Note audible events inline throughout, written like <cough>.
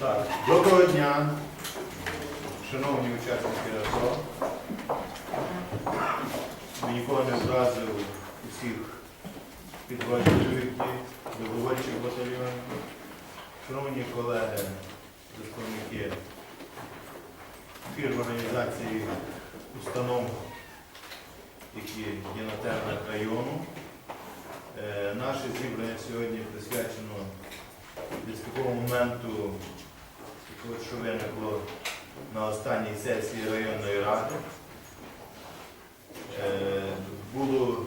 Так, доброго дня, шановні учасники АТО. Я Нікого не вразив усіх підрозділів, добровольчих батальйонів. Шановні колеги, представники фірм організації установ, які є на теренах району. Е, Наше зібрання сьогодні присвячено такого моменту, що виникло на останній сесії районної ради. Е, Було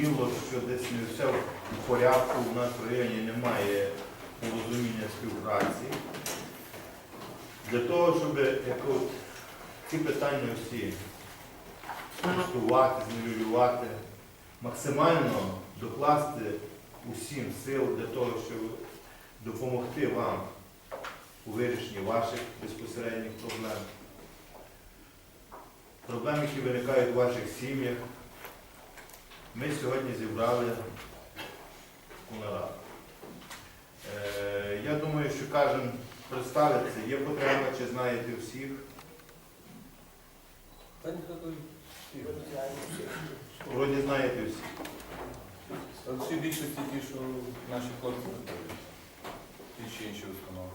зрозуміло, що десь не все в порядку, у нас в районі немає порозуміння співпраці. Для того, щоб ці питання всі спростувати, зневелювати, максимально докласти усім сил для того, щоб допомогти вам у вирішенні ваших безпосередніх проблем. Проблем, які виникають у ваших сім'ях. Ми сьогодні зібрали таку нараду. Е, Я думаю, що кожен представиться, є потреба, чи знаєте всіх. Вроді знаєте всіх. От всі більшості ті, що наші хлопці готові. Ті чи інші установи.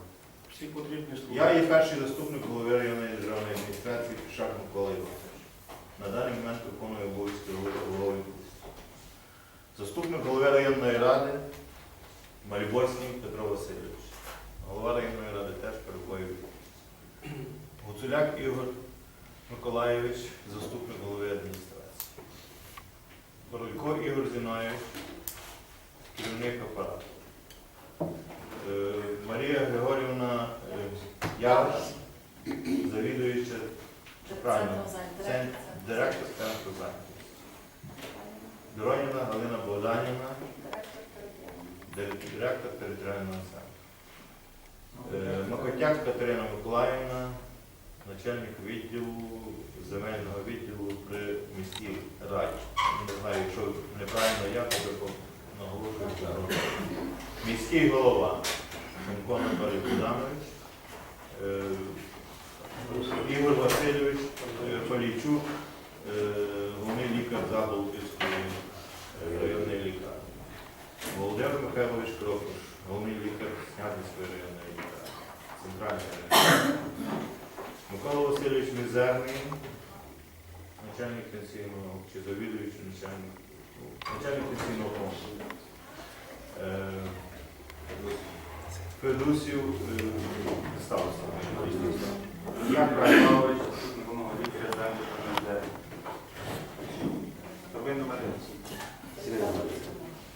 Всі потрібні служби. Я є перший заступник голови районної державної адміністрації Пішак Микола Іванович. На даний момент виконую обов'язки голови голови. Заступник голови районної ради Маріборський Петро Васильович. Голова районної ради теж перебуває. Гуцуляк Ігор Миколаєвич, заступник голови адміністрації. Боролько Ігор Зінаєвич, керівник апарату. Е, Марія Григорівна е, завідуюча правильно, директор центру зайнятості. Дороніна Галина Богданівна, директор територіального центру. Е, Макотяк Катерина Миколаївна, начальник відділу земельного відділу при міській раді. Не знаю, якщо неправильно я, то наголошую. що Міський голова Шумко Анатолій Богданович, е, Ігор Васильович е, Полійчук, е, головний лікар Заголовської районної лікарні. Володимир Михайлович Крокуш, головний лікар Снятинської районної лікарні, центральної районної. Микола Васильович Мізерний, начальник пенсійного чи завідуючий начальник, начальник пенсійного фонду. Е, Федусів е, ставився. Я Краймович, Головного лікаря центру ПНЗ. Первинна медицина.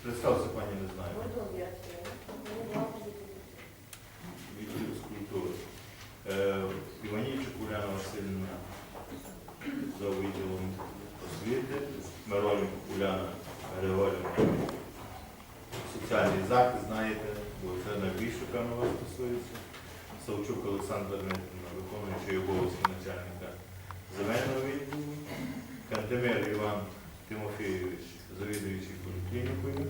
представся пані не знаю. Відділ з культури. Е, Іванійчук Уляна Васильівна за відділом освіти, Миронюк Уляна Григорівна. Соціальний захист, знаєте, бо це найбільше певно вас стосується. Савчук Олександра Дмитрівна, виконуючий обов'язки начальника земельного відділу. Кантемир Іван Тимофійович, завідуючий поліклінікою.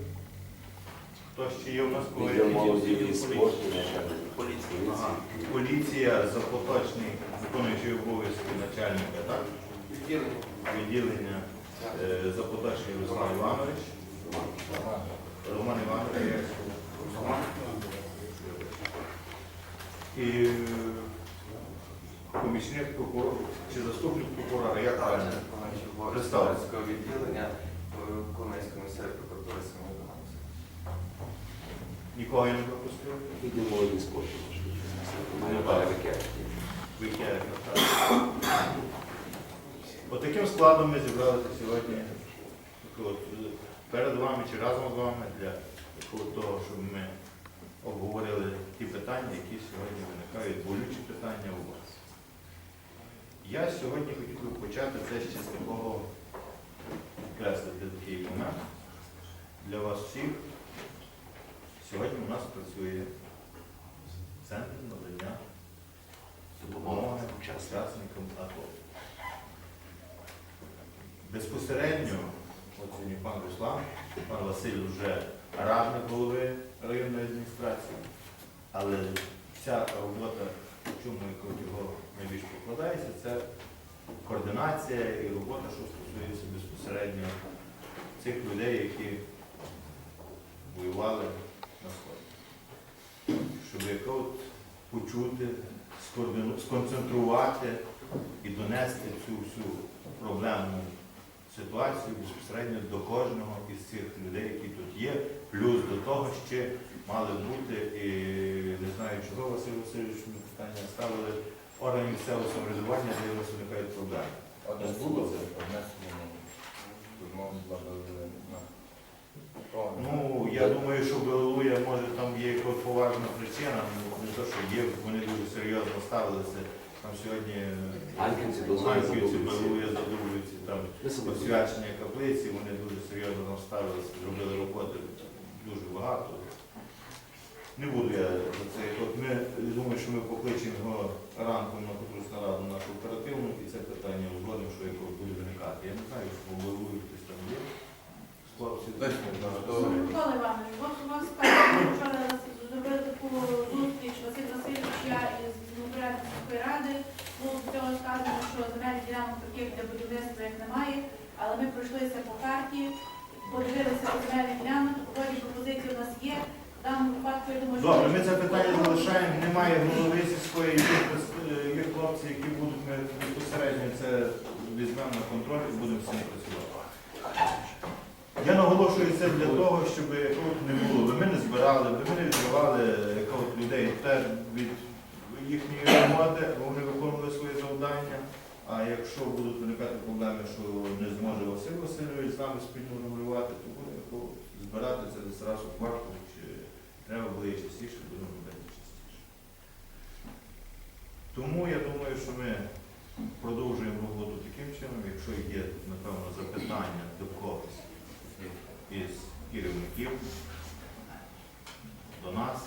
Хто ще є у нас Відділ молоді і поліції. спорту, начальник. Поліція. Ага. Поліція за поточний виконуючий обов'язки начальника, так? Відділення. Е, за поточний Руслан Іванович. Роман Іванович. І е, помічник прокурора чи заступник прокурора, як правильно? Представницького відділення Коломийської місцевої прокуратури самовідомості. Нікого я не пропустив. Відділ молоді і спорту. Ну, так. Вікерик, так. Отаким складом ми зібралися сьогодні перед вами чи разом з вами для того, щоб ми обговорили ті питання, які сьогодні виникають, болючі питання у вас. Я сьогодні хотів би почати це ще з такого підкреслити такий момент для вас всіх. Сьогодні у нас працює центр надання допомоги учасникам АТО. Безпосередньо, от сьогодні пан Руслан, пан Василь вже радник голови районної адміністрації. Але вся робота, в чому його найбільше покладається, це координація і робота, що стосується безпосередньо цих людей, які воювали на сході. Щоб от почути, сконцентрувати і донести цю всю проблемну ситуацію безпосередньо до кожного із цих людей, які тут є. Плюс до того ще мали бути, і не знаю чого, Василь Васильович ми питання ставили органи місцевого самоврядування, де нас виникають проблеми. Одне було це. Ну, я думаю, що Белуя, може там є якась поважна причина, ну, не то, що є, вони дуже серйозно ставилися. Там сьогодні Анківці, Белуя, Анківці, Задубівці. Там освячення каплиці, вони дуже серйозно там ставилися, зробили роботи дуже багато. Не буду я за це. От ми думаю, що ми покличемо його ранком на котру нараду нашу оперативну і це питання узгодимо, що якось буде виникати. Я не знаю, що хтось там є. Хлопці, Микола Іванович, от у вас кажуть, вчора зробили таку зустріч Василь Васильович, я із Демократії міської ради. Було до цього сказано, що земельних ділянок таких для будівництва як немає, але ми пройшлися по карті, подивилися по земельних ділянок, погодні пропозиції у нас є. В даному випадку, я думаю, що... Добре, ми це питання залишаємо. Немає голови сільської, є, е, хлопці, які будуть безпосередньо це візьмемо на контроль і будемо з цим працювати. Я наголошую це для того, щоб якого не було. Би ми не збирали, би ми не відривали якого людей від їхньої роботи, вони виконували свої завдання. А якщо будуть виникати проблеми, що не зможе Василь Васильович з нами спільно регулювати, то буде якого збирати це десь раз у квартал, чи треба буде будемо частіше. Тому я думаю, що ми продовжуємо роботу таким чином, якщо є, напевно, запитання до когось із керівників до нас.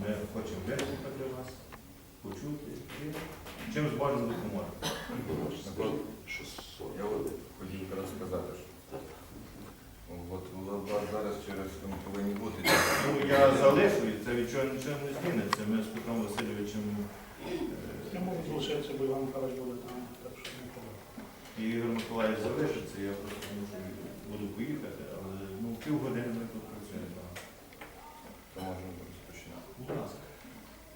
Ми хочемо вислухати вас, почути і чим зможемо допомогти. Я от хотів якраз сказати, що от у вас зараз через ну, повинні бути. Ну, я залишу, і це від чого нічого не зміниться. Ми з Петром Васильовичем е, Я можу залишитися, бо Іван Михайлович буде там, так що не проблема. і Ігор Миколаївич залишиться, я просто мушу буду поїхати, але ну, півгодини ми тут працюємо. То можемо розпочинати. Будь ласка.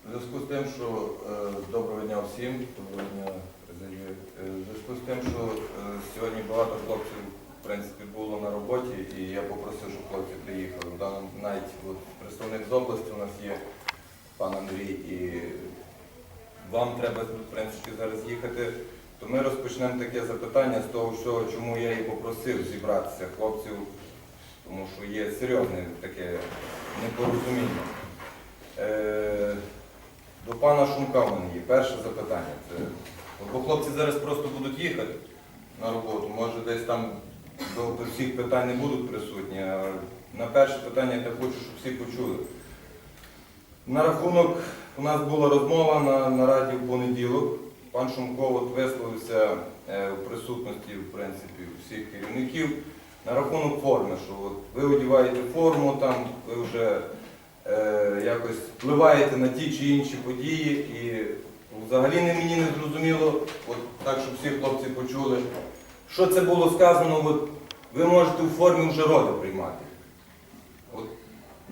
У зв'язку з тим, що е, доброго дня всім, доброго дня президію. Е, В зв'язку з тим, що е, сьогодні багато хлопців в принципі було на роботі, і я попросив, щоб хлопці приїхали. В даному навіть от, представник з області у нас є пан Андрій, і вам треба принципі зараз їхати. То ми розпочнемо таке запитання з того, що, чому я і попросив зібратися хлопців, тому що є серйозне таке непорозуміння. Е, до пана Шумка в мене є перше запитання. Це, бо хлопці зараз просто будуть їхати на роботу, може десь там до всіх питань не будуть присутні. А на перше питання я хочу, щоб всі почули. На рахунок у нас була розмова на, на раді в понеділок. Пан Шумко от висловився е, в присутності в принципі, всіх керівників на рахунок форми, що от ви одягаєте форму, там ви вже е, якось впливаєте на ті чи інші події, і взагалі не мені не зрозуміло, от так, щоб всі хлопці почули, що це було сказано, от, ви можете у формі вже роди приймати.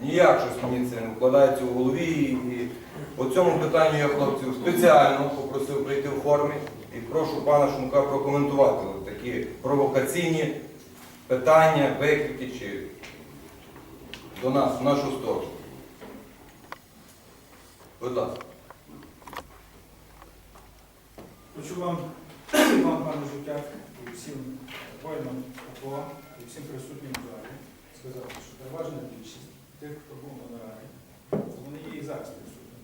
Ніяк щось мені це не вкладається у голові. І, по цьому питанню я хлопців спеціально попросив прийти в формі і прошу пана Шумка прокоментувати такі провокаційні питання, викрики чи до нас, в нашу сторону. Будь ласка. Хочу вам, <clears throat> вам пане Життяк, і всім воїнам АТО, і всім присутнім в залі сказати, що переважна більшість тих, хто був на нараді, вони є і зараз присутні.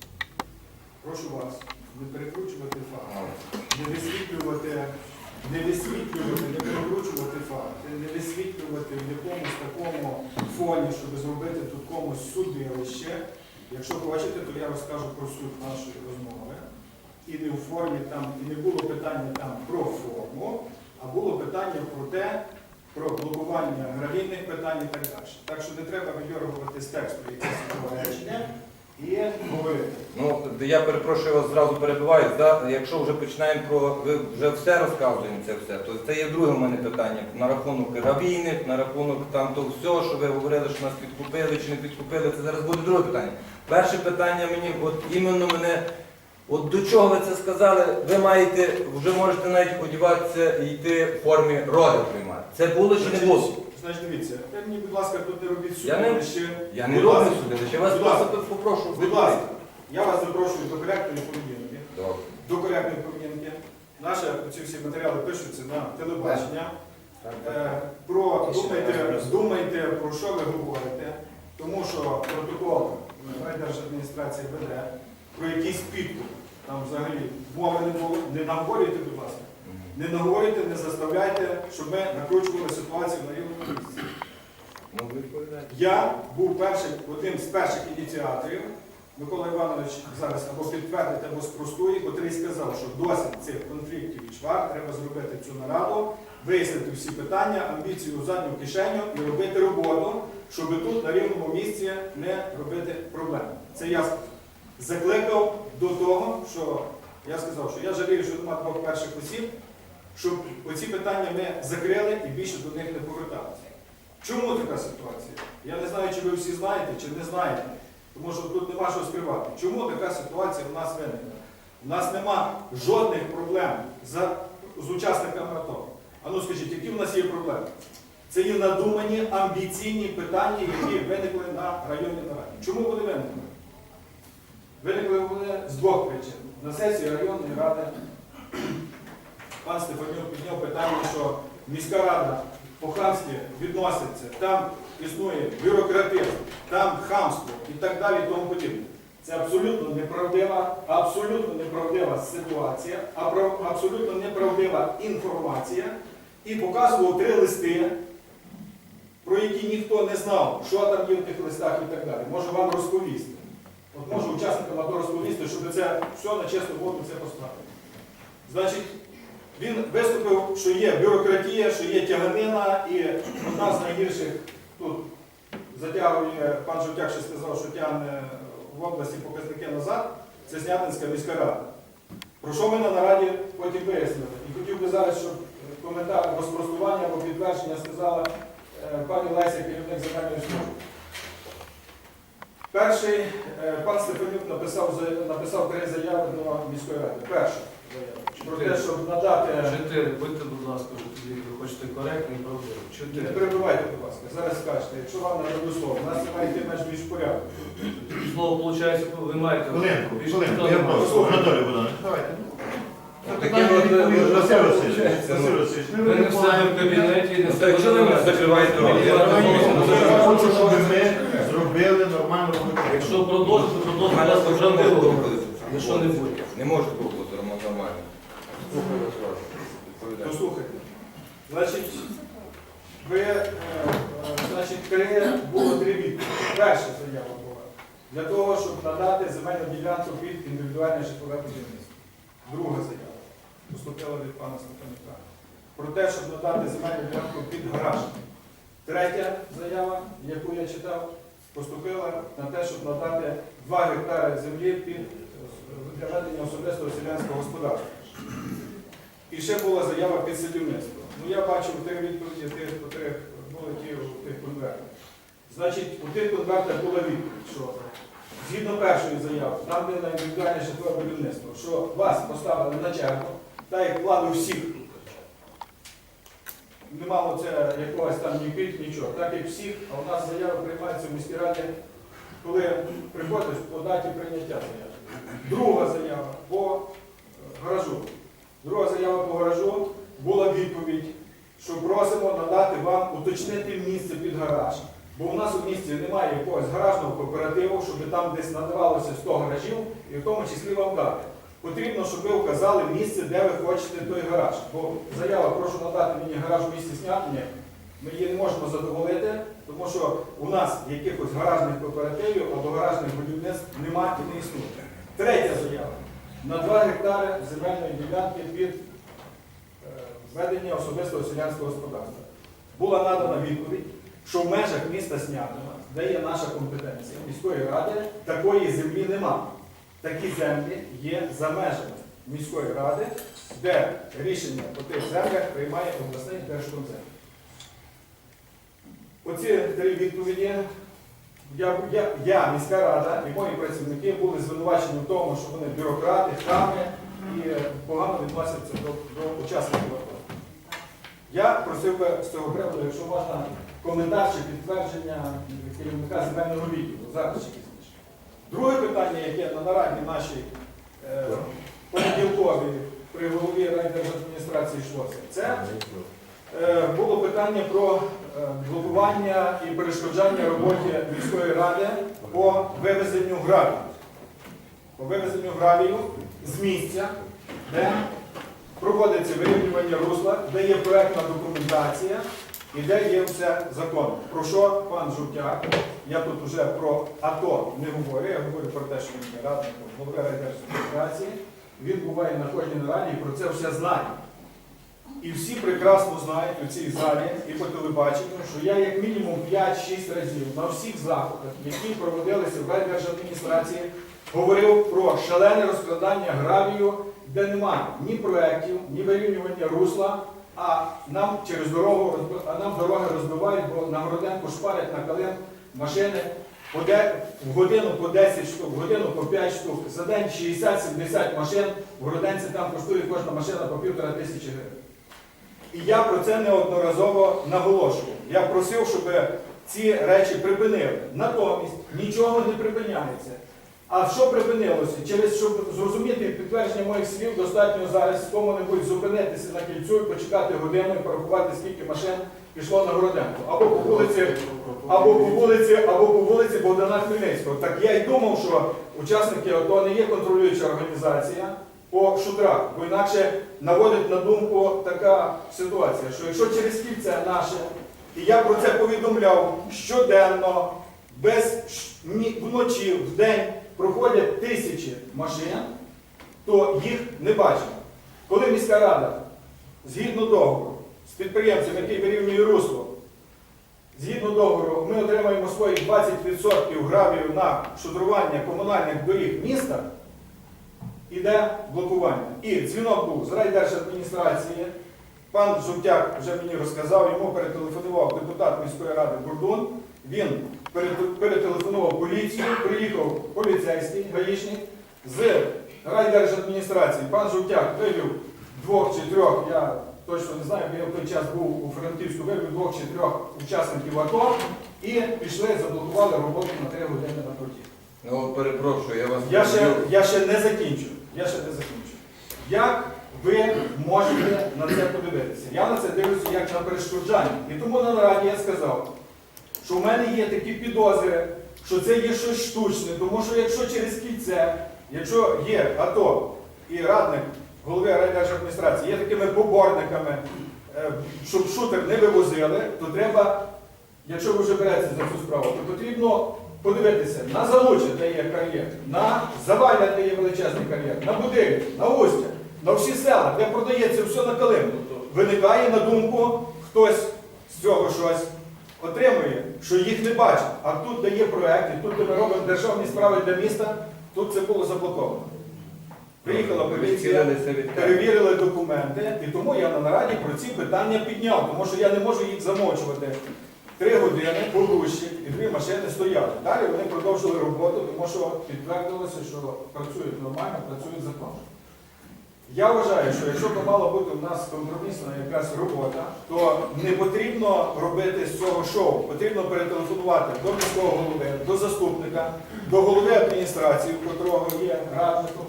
Прошу вас не перекручувати факти, не висвітлювати, не висвітлювати, не перекручувати факти, не висвітлювати в якомусь такому фоні, щоб зробити тут комусь судилище. Якщо хочете, то я розкажу про суть нашої розмови. І не в формі там, і не було питання там про форму, а було питання про те, про блокування гравійних питань і так далі. Так що не треба видьоргувати з тексту судове речення і говорити. Ну, я перепрошую, вас зразу перебиваю. Да? Якщо вже починаємо про ви вже все розказуємо це все, то це є друге в мене питання на рахунок гравійних, на рахунок там того всього, що ви говорили, що нас підкупили чи не підкупили. Це зараз буде друге питання. Перше питання мені, от іменно мене. От до чого ви це сказали? Ви маєте, вже можете навіть одягатися і йти в формі приймати. Це було чи не було? Значить, дивіться, ви мені, будь ласка, тут не робіть Я не- судилище. Я не Будь роблю ласка. судилище, я вас Будь ласка. просто попрошу. Будь ласка, я вас запрошую до коректної поведінки. Добре. До коректної поведінки. Наші ці всі матеріали пишуться на телебачення. Е, Про думайте, думайте, про що ви говорите, тому що протокол райдержадміністрації веде про якийсь підкуп. Там взагалі мови не було. Не наговорюйте, будь ласка. Не наговорюйте, не заставляйте, щоб ми накручували ситуацію на рівному місці. Я був першим, одним з перших ініціаторів. Микола Іванович зараз або підтвердить, або спростує, котрий сказав, що досить цих конфліктів і чвар, треба зробити цю нараду, вияснити всі питання, амбіцію у задню кишеню і робити роботу, щоб тут на рівному місці не робити проблем. Це я закликав до того, що я сказав, що я жалію, що нема двох перших осіб, щоб оці питання ми закрили і більше до них не поверталися. Чому така ситуація? Я не знаю, чи ви всі знаєте, чи не знаєте, тому що тут нема що скривати. Чому така ситуація у нас виникла? У нас нема жодних проблем за, з учасниками АТО. А ну скажіть, які в нас є проблеми? Це є надумані амбіційні питання, які виникли на районній нараді. Чому вони виникли? Виникли вони з двох причин. На сесії районної ради пан Стефанюк підняв питання, що міська рада по-хамськи відноситься, там існує бюрократизм, там хамство і так далі і тому подібне. Це абсолютно неправдива, абсолютно неправдива ситуація, абсолютно неправдива інформація. І показував три листи, про які ніхто не знав, що там є в тих листах і так далі. Можу вам розповісти. От можу учасникам АТО розповісти, щоб це все на чесну воду це поставити. Значить, він виступив, що є бюрократія, що є тяганина, і одна з найгірших тут затягує, пан Жовтяк ще сказав, що тягне в області показники назад, це Снятинська міська рада. Про що ми на нараді потім вияснили? І хотів би зараз, щоб коментар або спростування, або підтвердження сказала е, пані Леся, керівник земельної служби. Перший е, пан Стефанюк написав, написав три заяви до міської ради. Перша заява. Про те, щоб надати. Чотири, будьте, будь ласка, тоді, ви хочете коректно і правдиво. Не Чотири. перебивайте, будь ласка. Зараз скажете, якщо вам надаю слово, у нас це має йти меж більш порядок. Слово, виходить, ви маєте. Хвилинку, Більше хвилинку, ніхто я не прошу. Анатолій Богданович, давайте. Таке от, е, Василь Васильович, Василь ну, Васильович, Ви не в себе в кабінеті, не в Так чого ви мене закриваєте рот? Я Я хочу, щоб ми зробили нормальну роботу. Якщо продовжити, то продовжити мене вже не служба буде. Не що не буде. Не може такого бути, Роман нормально. Слухаю вас, вас. Відповідайте. Послухайте. Значить, ви, е, значить, три, було три відповіді. Перша заява була для того, щоб надати земельну ділянку під індивідуальне житлове будівництво. Друга заява поступила від пана Степанюка. Про те, щоб надати земельну ділянку під гараж. Третя заява, яку я читав, поступила на те, щоб надати 2 гектари землі під е, для ведення особистого селянського господарства. І ще була заява під садівництво. Ну я бачив три відповіді тих, котрих були ті у тих конвертах. Значить, у тих конвертах була відповідь, що згідно першої заяви, там де на індивідуальне житлове будівництво, що вас поставили на чергу, так як вкладу всіх. Не мало це якогось там ні пільг, нічого. Так як всіх, а у нас заяви приймаються в міській раді, коли приходиш по даті прийняття заяви. Друга заява по е, гаражу. Друга заява по гаражу була відповідь, що просимо надати вам уточнити місце під гараж. Бо у нас у місті немає якогось гаражного кооперативу, щоб там десь надавалося 100 гаражів, і в тому числі вам дати. Потрібно, щоб ви вказали місце, де ви хочете той гараж. Бо заява, прошу надати мені гараж в місті Снятині, ми її не можемо задоволити, тому що у нас якихось гаражних кооперативів або гаражних будівництв немає і не існує. Третя заява. На 2 гектари земельної ділянки під е, ведення особистого селянського господарства. Була надана відповідь, що в межах міста Снятина, де є наша компетенція міської ради, такої землі нема. Такі землі є за межами міської ради, де рішення по тих землях приймає обласний держкомзем. Оці три відповіді. Я, я, я, міська рада і мої працівники були звинувачені в тому, що вони бюрократи, хами і е, погано відносяться до, до учасників. Я просив би з цього приводу, якщо можна, коментар чи підтвердження керівника земельного відділу. Зараз ще пізніше. Друге питання, яке на нараді нашій е, понеділковій при голові райдержадміністрації йшлося, це Е, було питання про е, блокування і перешкоджання роботі міської ради по вивезенню гравію. По вивезенню гравію з місця, де проводиться вирівнювання русла, де є проектна документація і де є все законно. Про що пан Жовтяк, я тут вже про АТО не говорю, я говорю про те, що він є радником голови райдержадміністрації. Він буває на кожній нараді і про це все знає. І всі прекрасно знають у цій залі і по телебаченню, що я як мінімум 5-6 разів на всіх заходах, які проводилися в райдержадміністрації, говорив про шалене розкладання гравію, де немає ні проєктів, ні вирівнювання русла, а нам через дорогу а нам дороги розбивають, бо на Городенку шпарять на калин машини по де- в годину по 10 штук, в годину по 5 штук, за день 60-70 машин, в Городенці там коштує кожна машина по півтора тисячі гривень. І я про це неодноразово наголошував. Я просив, щоб ці речі припинили. Натомість нічого не припиняється. А що припинилося? Через щоб зрозуміти підтвердження моїх слів, достатньо зараз кому-небудь зупинитися на кільцю і почекати годину і порахувати, скільки машин пішло на Городенку. Або по вулиці, або по вулиці, або по вулиці Богдана Хмельницького. Так я й думав, що учасники АТО не є контролююча організація по шутрах, бо інакше наводить на думку така ситуація, що якщо через кільце наше, і я про це повідомляв щоденно, без вночі, в день проходять тисячі машин, то їх не бачимо. Коли міська рада, згідно договору, з підприємцем, який вирівнює русло, згідно договору, ми отримаємо свої 20% гравію на шудрування комунальних доріг міста, іде блокування. І дзвінок був з райдержадміністрації. Пан Жовтяк вже мені розказав, йому перетелефонував депутат міської ради Бурдун. Він перетелефонував поліцію, приїхав поліцейський гаїшник з райдержадміністрації. Пан Жовтяк вивів двох чи трьох, я точно не знаю, бо я в той час був у Франківську, вивів двох чи трьох учасників АТО і пішли, заблокували роботу на три години на проті. Ну, перепрошую, я вас Я ще, я ще не закінчу. Я ще не закінчу. Як ви можете на це подивитися? Я на це дивлюся як на перешкоджання. І тому на нараді я сказав, що в мене є такі підозри, що це є щось штучне, тому що якщо через кільце, якщо є АТО і радник голови райдержадміністрації є такими поборниками, е, щоб шутер не вивозили, то треба, якщо ви вже беретеся за цю справу, то потрібно подивитися на Залуче, де є кар'єр, на Заваля, де є величезний кар'єр, на Будиві, на Устя, на всі села, де продається все на калину. Виникає на думку, хтось з цього щось отримує, що їх не бачить. А тут, де є проект, тут, де ми робимо державні справи для міста, тут це було заблоковано. Приїхала поліція, перевірили документи, і тому я на нараді про ці питання підняв, тому що я не можу їх замовчувати. Три години порушник і дві машини стояли. Далі вони продовжили роботу, тому що підтвердилося, що працюють нормально, працюють законно. Я вважаю, що якщо б мала бути у нас компромісна якась робота, то не потрібно робити з цього шоу. Потрібно перетелефонувати до міського голови, до заступника, до голови адміністрації, у котрого є радником,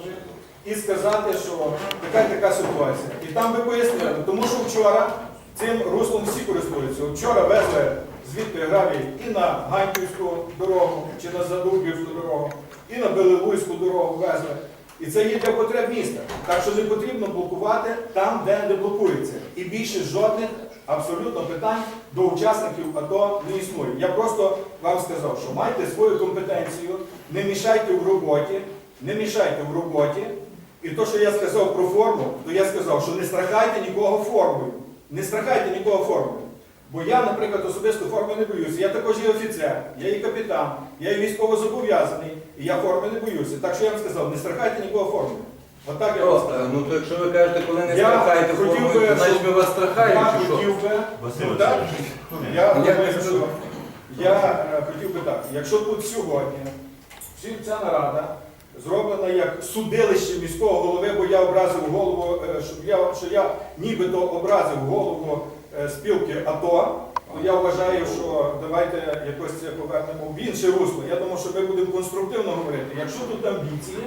і сказати, що така така ситуація. І там би пояснили, тому що вчора цим руслом всі користуються. Вчора везли звідти гравій і на Ганьківську дорогу, чи на Задубківську дорогу, і на Белилуйську дорогу везли. І це є для потреб міста. Так що не потрібно блокувати там, де не блокується. І більше жодних абсолютно питань до учасників АТО не існує. Я просто вам сказав, що майте свою компетенцію, не мішайте в роботі, не мішайте в роботі. І то, що я сказав про форму, то я сказав, що не страхайте нікого формою. Не страхайте нікого формою. Бо я, наприклад, особисто форми не боюся. Я також є офіцер, я є капітан, я є військовозобов'язаний, і я форми не боюся. Так що я вам сказав, не страхайте нікого форми. Отак я вам Просто, сказав. ну то якщо ви кажете, коли не Я страхаєте хотів форму, би, то значить щоб- ми вас страхаємо, Я чи що? хотів би, ну, так, я як думаю, ви що я е, хотів би так, якщо тут сьогодні всі ця нарада зроблена як судилище міського голови, бо я образив голову, е, щоб я, що я нібито образив голову е, спілки АТО, то я вважаю, що давайте якось це повернемо в інше русло. Я думаю, що ми будемо конструктивно говорити. Якщо тут амбіції,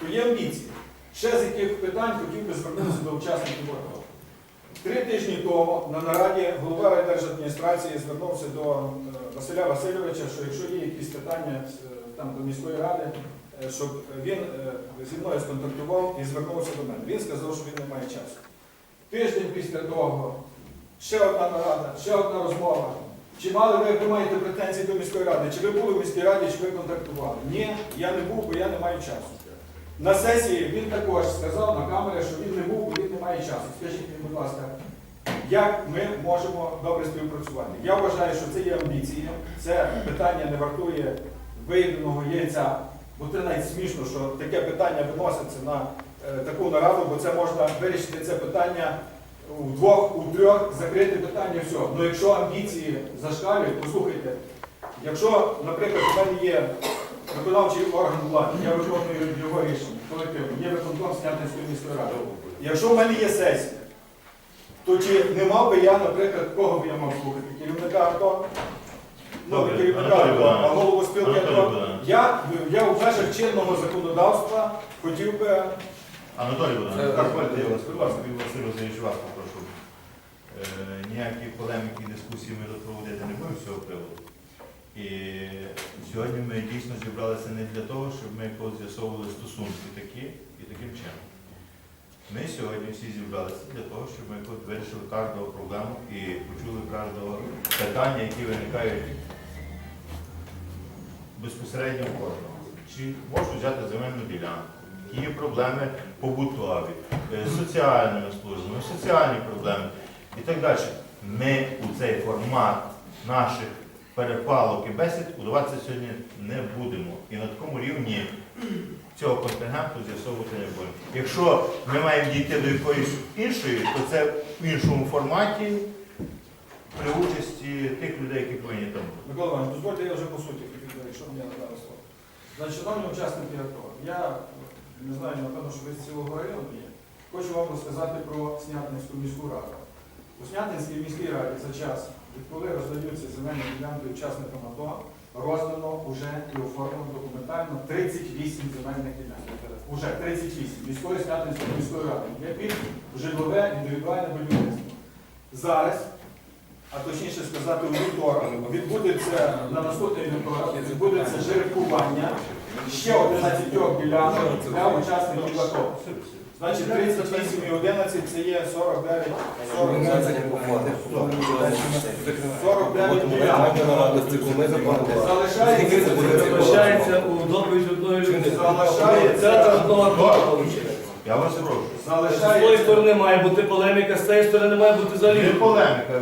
то є амбіції. Ще з яких питань хотів би звернутися до учасників АТО. Три тижні тому на нараді голова райдержадміністрації звернувся до е, Василя Васильовича, що якщо є якісь питання е, там до міської ради, е, щоб він зі мною сконтактував і звернувся до мене. Він сказав, що він не має часу. Тиждень після того ще одна нарада, ще одна розмова. Чи мали ви, ви маєте претензії до міської ради? Чи ви були в міській раді, чи ви контактували? Ні, я не був, бо я не маю часу. На сесії він також сказав на камері, що він не був, бо він не має часу. Скажіть будь ласка, як ми можемо добре співпрацювати? Я вважаю, що це є амбіції, це питання не вартує виявленого яйця, бо це навіть смішно, що таке питання виноситься на е, таку нараду, бо це можна вирішити це питання у двох, у трьох, закрити питання все. Ну якщо амбіції зашкалюють, послухайте, якщо, наприклад, у мене є виконавчий орган влади, я виконую його рішення колективно, є виконком Снятинської міської ради. Якщо в мене є сесія, то чи не мав би я, наприклад, кого б я мав слухати? Керівника АТО? Ну, не керівника АТО, а голову спілки АТО. Я, я у межах чинного законодавства хотів би Анатолій Богданович, Це- дозвольте, я вас, будь ласка, Василь Васильович, вас попрошу. Е, Ніякі полеміки, дискусії ми тут проводити не будемо з цього приводу. І сьогодні ми дійсно зібралися не для того, щоб ми якось з'ясовували стосунки такі і таким чином. Ми сьогодні всі зібралися для того, щоб ми якось вирішили кожного проблему і почули кожного питання, які виникають безпосередньо в кожного. Чи можуть взяти земельну ділянку, є проблеми побутові, е, соціальними службами, соціальні проблеми і так далі. Ми у цей формат наших перепалок і бесід удаватися сьогодні не будемо. І на такому рівні цього контингенту з'ясовувати не будемо. Якщо ми маємо дійти до якоїсь іншої, то це в іншому форматі при участі тих людей, які повинні там. Микола Іванович, дозвольте, я вже по суті якщо мені надали слово. Значить, шановні учасники АТО, я не знаю, напевно, що ви з цілого району є. Хочу вам розказати про Снятинську міську раду. У Снятинській міській раді за час, відколи роздаються земельні ділянки учасникам АТО, роздано вже і оформлено документально 38 земельних ділянок. Уже 38 міської Снятинської міської ради. Є під житлове індивідуальне будівництво. Зараз а точніше сказати, у вівторок відбудеться на наступний вівторок відбудеться жеребкування ще 11 ділянок для учасників АТО. Значить, 38 і 11 це є 49, 49, 49 ділянок. Залишається, у доповідь одної людини. Залишається. Це одного виходить. Я вас прошу. З тої сторони має бути полеміка, з цієї сторони має бути Не полеміка,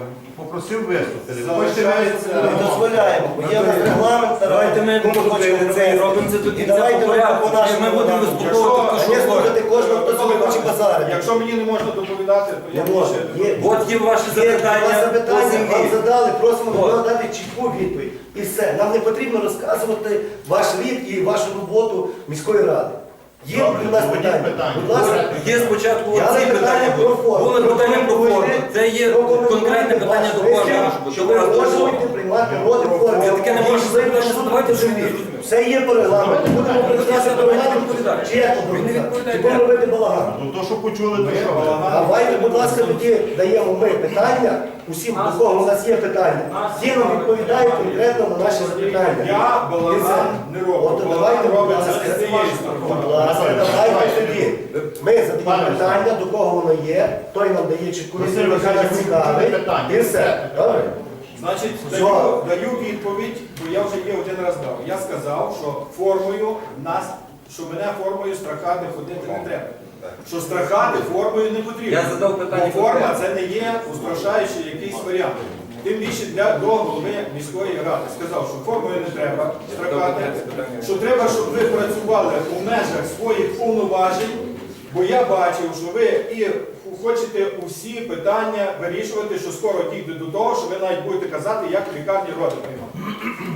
попросив виступити. Ви хочете виступити? Не дозволяємо, бо є в нас регламент, Давайте ми хочемо це і робимо це до І кінця давайте ми по нашому Ми будемо що не слухати кожного, хто собі хоче базарити. Якщо мені не можна доповідати, то я Є- От є ваші запитання запитання, вам задали, просимо вам дати чітку відповідь. І все. Нам не потрібно розказувати ваш рід і вашу роботу міської ради. Є Добре, у нас питання. питання. Будь ласка. Є спочатку Я оці не питання про були. форму. Були питання про форму. Це є конкретне питання до форми. Що ви можете приймати роди в формі. Я таке не можу сказати, що давайте вже. Все є по регламенту. Будемо працювати по регламенту. Чи як відповідає. Чи будемо робити балаган? Ну то, що почули, то що? балаган. Давайте, будь ласка, тоді даємо ми питання усім, до кого у нас є питання. Ті нам відповідають конкретно на наші запитання. Я балаган не роблю. От давайте, будь ласка. Будь ласка, давайте тоді. Ми задаємо питання, до кого воно є, той нам дає чітку відповідь, яка нас ви цікавить. І все. Добре? Значить, даю, даю відповідь, бо я вже є один раз дав. Я сказав, що формою нас, що мене формою страхати ходити не треба. Що страхати формою не потрібно. Я задав питання Бо форма це не є устрашаючий якийсь варіант. тим більше для до голови міської ради. Сказав, що формою не треба строкати, що треба, щоб ви працювали у межах своїх повноважень, бо я бачив, що ви і хочете усі питання вирішувати, що скоро дійде до того, що ви навіть будете казати, як в лікарні роди приймати.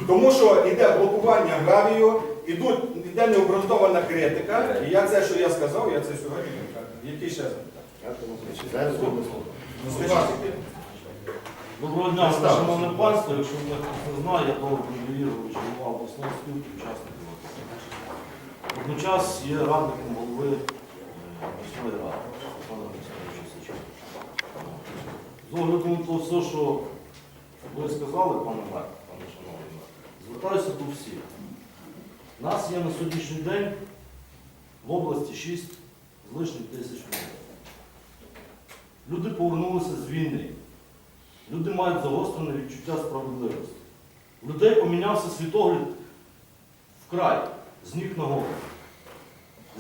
Тому що йде блокування гравію, ідуть, йде необґрунтована критика, і я це, що я сказав, я це сьогодні не кажу. Які ще запитання? Доброго дня, шановне панство. Якщо хтось не знає, я Павло Юрійович, голова обласної спілки, учасників. Водночас є радником голови обласної ради, З огляду те все, що ви сказали, пане мер, пане шановний мер, звертаюся до всіх. У нас є на сьогоднішній день в області 6 з лишнім тисяч людей. Люди повернулися з війни. Люди мають загострене відчуття справедливості. У людей помінявся світогляд вкрай, з ніг на голову.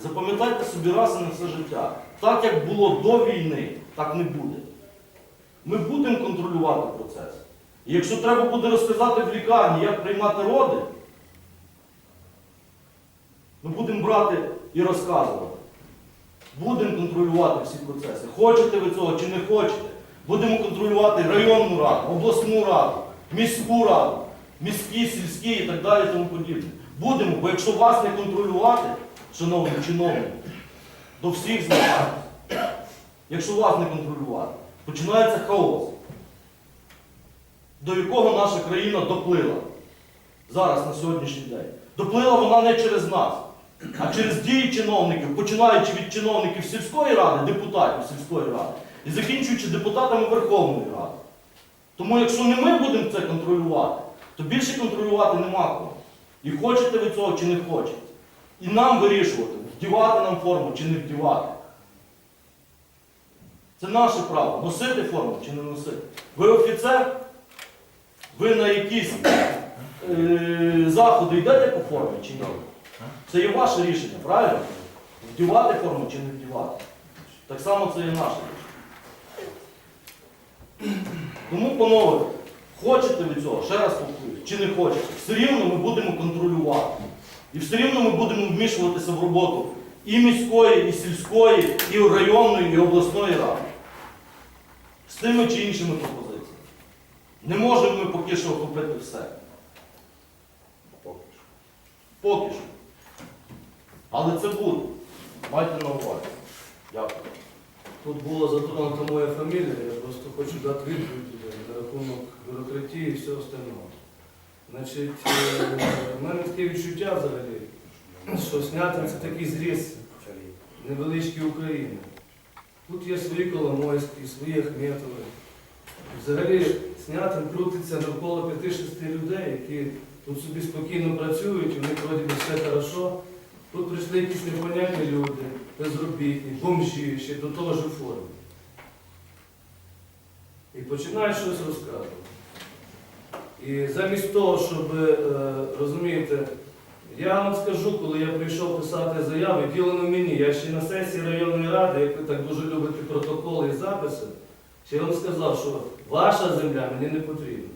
Запам'ятайте собі раз і на все життя. Так як було до війни, так не буде. Ми будемо контролювати процес. І якщо треба буде розказати в лікарні, як приймати роди, ми будемо брати і розказувати. Будемо контролювати всі процеси. Хочете ви цього чи не хочете. Будемо контролювати районну раду, обласну раду, міську раду, міські, сільські і так далі. Тому подібне. Будемо, бо якщо вас не контролювати, шановні чиновники, до всіх звертаюся. Якщо вас не контролювати, починається хаос, до якого наша країна доплила зараз на сьогоднішній день. Доплила вона не через нас, а через дії чиновників, починаючи від чиновників сільської ради, депутатів сільської ради, і закінчуючи депутатами Верховної Ради. Тому якщо не ми будемо це контролювати, то більше контролювати нема кого. І хочете ви цього чи не хочете. І нам вирішувати, вдівати нам форму чи не вдівати. Це наше право, носити форму чи не носити. Ви офіцер, ви на якісь е, заходи йдете по формі чи ні? Це є ваше рішення, правильно? Вдівати форму чи не вдівати. Так само це і наше рішення. Тому, панове, хочете ви цього, ще раз повторюю, чи не хочете, все рівно ми будемо контролювати. І все рівно ми будемо вмішуватися в роботу і міської, і сільської, і районної, і обласної ради. З тими чи іншими пропозиціями. Не можемо ми поки що охопити все. Поки що. Поки що. Але це буде. Майте на увазі. Дякую. Тут була затронута моя фамілія, я просто хочу дати відповідь на рахунок бюрократії і всього остального. Значить, е, в мене таке відчуття взагалі, що Снятин це такий зріз невеличкий України. Тут є свої Коломойські, свої Ахметови. Взагалі Снятин крутиться навколо 5-6 людей, які тут собі спокійно працюють, у них вроді все хорошо. Тут прийшли якісь непонятні люди, безробітні, бомжі, ще до того ж у формі. І починають щось розказувати. І замість того, щоб, е, розумієте, я вам скажу, коли я прийшов писати заяви, діло не мені, я ще на сесії районної ради, як ви так дуже любите протоколи і записи, ще я вам сказав, що ваша земля мені не потрібна.